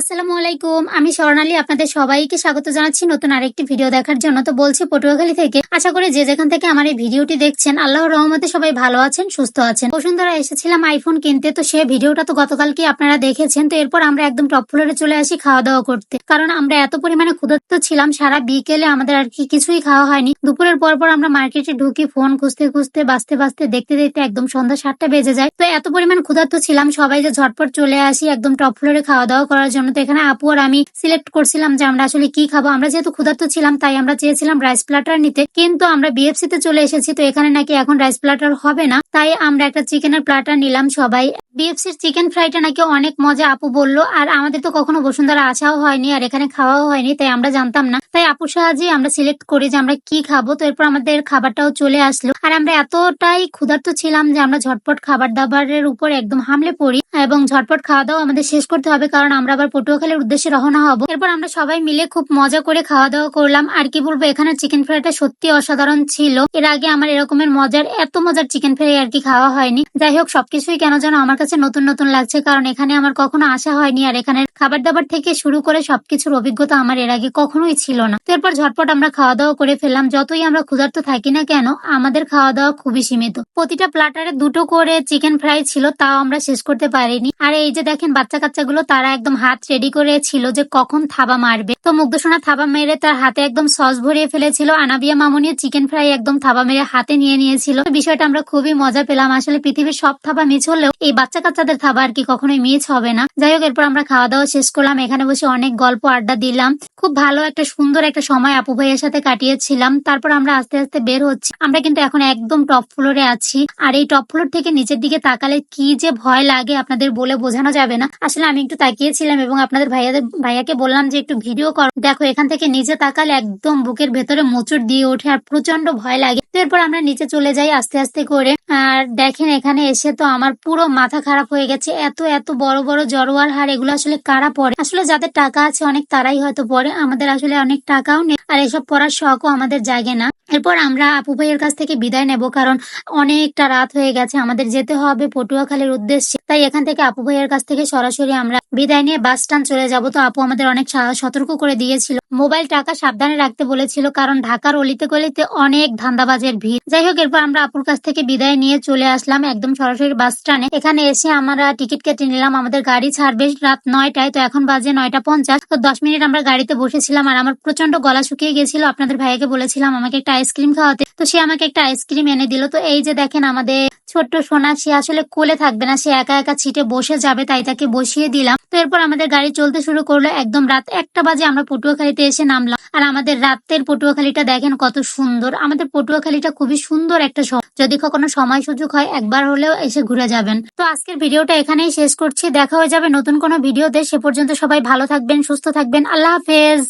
আসসালামু আলাইকুম। আমি স্বর্ণালী, আপনাদের সবাইকে স্বাগত জানাচ্ছি নতুন আরেকটি ভিডিও দেখার জন্য। তো বলছি, পটুয়াখালী থেকে আশা করি যে যেখান থেকে আমার এই ভিডিওটি দেখছেন, আল্লাহর রহমতে সবাই ভালো আছেন, সুস্থ আছেন। বসুন্ধরা এসেছিলাম আইফোন কিনতে, তো সে ভিডিওটা তো গতকালকে আপনারা দেখেছেন। তো এরপর আমরা একদম টপ ফ্লোরে চলে আসি খাওয়া দাওয়া করতে। কারণ আমরা এত পরিমাণে ক্ষুধার্ত ছিলাম, সারা বিকেলে আমাদের আর কি কিছুই খাওয়া হয়নি। দুপুরের পর পর আমরা মার্কেটে ঢুকি ফোন খুঁজতে খুঁজতে, বাঁচতে বাঁচতে, দেখতে দেখতে একদম সন্ধ্যা সাতটা বেজে যায়। তো এত পরিমাণ ক্ষুধার্ত ছিলাম, সবাই যে ঝটপট চলে আসি একদম টপ ফ্লোরে খাওয়া দাওয়া করার জন্য। তো এখানে আপু আর আমি সিলেক্ট করছিলাম যে আমরা আসলে কি খাব। আমরা যেহেতু ক্ষুধার্ত ছিলাম, তাই আমরা চেয়েছিলাম রাইস প্লাটার নিতে। কিন্তু আমরা বিএফসি তে চলে এসেছি, তো এখানে নাকি এখন রাইস প্লাটার হবে না। তাই আমরা একটা চিকেনের প্লাটার নিলাম সবাই। বিএফসির চিকেন ফ্রাইটা নাকি অনেক মজা আপু বলল, আর আমাদের তো কখনো বসুন্ধরা আসাও হয়নি, আর এখানে খাওয়াও হয়নি, তাই আমরা জানতাম না। তাই আপুর সাহায্যে আমরা সিলেক্ট করি যে আমরা কি খাব, তো এরপর আমাদের খাবারটাও চলে আসলো। আর আমরা এতটাই ক্ষুধার্ত ছিলাম যে আমরা ঝটপট খাবার দাবারের উপর একদম হামলে পড়ি। এবং ঝটপট খাওয়া দাওয়া আমাদের শেষ করতে হবে, কারণ আমরা আবার পটুয়াখালীর উদ্দেশ্যে রওনা হব। এরপর আমরা সবাই মিলে খুব মজা করে খাওয়া দাওয়া করলাম। আর কি বলব, এখানে চিকেন ফ্রাইটা সত্যি অসাধারণ ছিল। এর আগে আমার এরকমের মজার, এত মজার চিকেন ফ্রাই আর কি খাওয়া হয়নি। যাই হোক, সবকিছুই কেন যেন আমার কাছে নতুন নতুন লাগছে, কারণ এখানে আমার কখনো আসা হয়নি। আর এখানে খাবার দাবার থেকে শুরু করে সবকিছুর অভিজ্ঞতা আমার এর আগে কখনোই ছিল না। এরপর ঝটপট আমরা খাওয়া দাওয়া করে ফেললাম। যতই আমরা ক্ষুধার্ত থাকি না কেন, আমাদের খাওয়া দাওয়া খুবই সীমিত। প্রতিটা প্লাটারে দুটো করে চিকেন ফ্রাই ছিল, তাও আমরা শেষ করতে পারিনি। আর এই যে দেখেন বাচ্চা কাচ্চাগুলো তারা একদম হাত রেডি করে ছিল যে কখন থাবা মারবে। তো মুগ্ধসোনা থাবা মেরে তার হাতে একদম সস ভরিয়ে ফেলেছিল। আনাবিয়া মামনিও চিকেন ফ্রাই একদম থাবা মেরে হাতে নিয়ে নিয়েছিল। বিষয়টা আমরা খুবই মজা পেলাম। আসলে পৃথিবীর সব থাবা মিছ হলেও এই বাচ্চা কাচ্চাদের থাবা আর কি কখনোই মিস হবে না। যাই হোক, এরপর আমরা খাওয়া দাওয়া শেষ করলাম। এখানে বসে অনেক গল্প আড্ডা দিলাম। খুব ভালো একটা সুন্দর একটা সময় আপু ভাইয়ের সাথে কাটিয়েছিলাম। তারপর আমরা আস্তে আস্তে বের হচ্ছি। আমরা কিন্তু এখন একদম টপ ফ্লোরে আছি। আর এই টপ ফ্লোর থেকে নিচের দিকে তাকালে কি যে ভয় লাগে আপনাদের বলে বোঝানো যাবে না। আসলে আমি একটু তাকিয়েছিলাম এবং আপনাদের ভাইয়াদের, ভাইয়াকে বললাম যে একটু ভিডিও কর। দেখো, এখান থেকে নিচে তাকালে একদম বুকের ভেতরে মোচড় দিয়ে ওঠে আর প্রচণ্ড ভয় লাগে। এরপর আমরা নিচে চলে যাই আস্তে আস্তে করে। আর দেখেন, এখানে এসে তো আমার পুরো মাথা খারাপ হয়ে গেছে। এত এত বড় বড় জড়োয়ার হার এগুলো আসলে কারা পড়ে আসলে যাদের টাকা আছে, অনেক তারাই হয়তো পরে। আমাদের আসলে অনেক টাকাও নেই। আর এসব পড়ার শখও আমাদের জাগে না। এরপর আমরা আপু ভাইয়ের কাছ থেকে বিদায় নেব, কারণ অনেকটা রাত হয়ে গেছে, আমাদের যেতে হবে পটুয়াখালীর উদ্দেশ্যে। তাই এখান থেকে আপু ভাইয়ের কাছ থেকে সরাসরি আমরা বিদায় নিয়ে বাস স্ট্যান্ড চলে যাব। তো আপু আমাদের অনেক সতর্ক করে দিয়েছিল। মোবাইল টাকা সাবধানে রাখতে বলেছিল, কারণ ঢাকার অলিতে গলিতে অনেক ধান্দাবাজের ভিড়। যাই হোক, এরপর আমরা আপুর কাছ থেকে বিদায় নিয়ে চলে আসলাম একদম সরাসরি বাস স্ট্যান্ডে। এখানে এসে আমরা টিকিট কেটে নিলাম, আমাদের গাড়ি ছাড়বে রাত নয়টায়, তো এখন বাজে নয়টা পঞ্চাশ। তো দশ মিনিট আমরা গাড়িতে বসেছিলাম আর আমার প্রচণ্ড গলা শুকিয়ে গেছিল। আপনাদের ভাইয়াকে বলেছিলাম আমাকে একটা আইসক্রিম খাওয়াতে। তো সে আমাকে একটা আইসক্রিম এনে দিল। তো এই যে দেখেন আমাদের ছোট্ট সোনা, সে আসলে কোলে থাকবে না, সে একা একা ছিটে বসে যাবে, তাই তাকে বসিয়ে দিলাম। তো এরপর আমাদের গাড়ি চলতে শুরু করল, একদম রাত একটা বাজে আমরা পটুয়াখালীতে এসে নামলাম। আর আমাদের রাতের পটুয়াখালীটা দেখেন কত সুন্দর। আমাদের পটুয়াখালীটা খুবই সুন্দর একটা শহর। যদি কখনো সময় সুযোগ হয়, একবার হলেও এসে ঘুরে যাবেন। তো আজকের ভিডিওটা এখানেই শেষ করছি। দেখা হয়ে যাবে নতুন কোনো ভিডিওতে। সে পর্যন্ত সবাই ভালো থাকবেন, সুস্থ থাকবেন। আল্লাহ হাফেজ।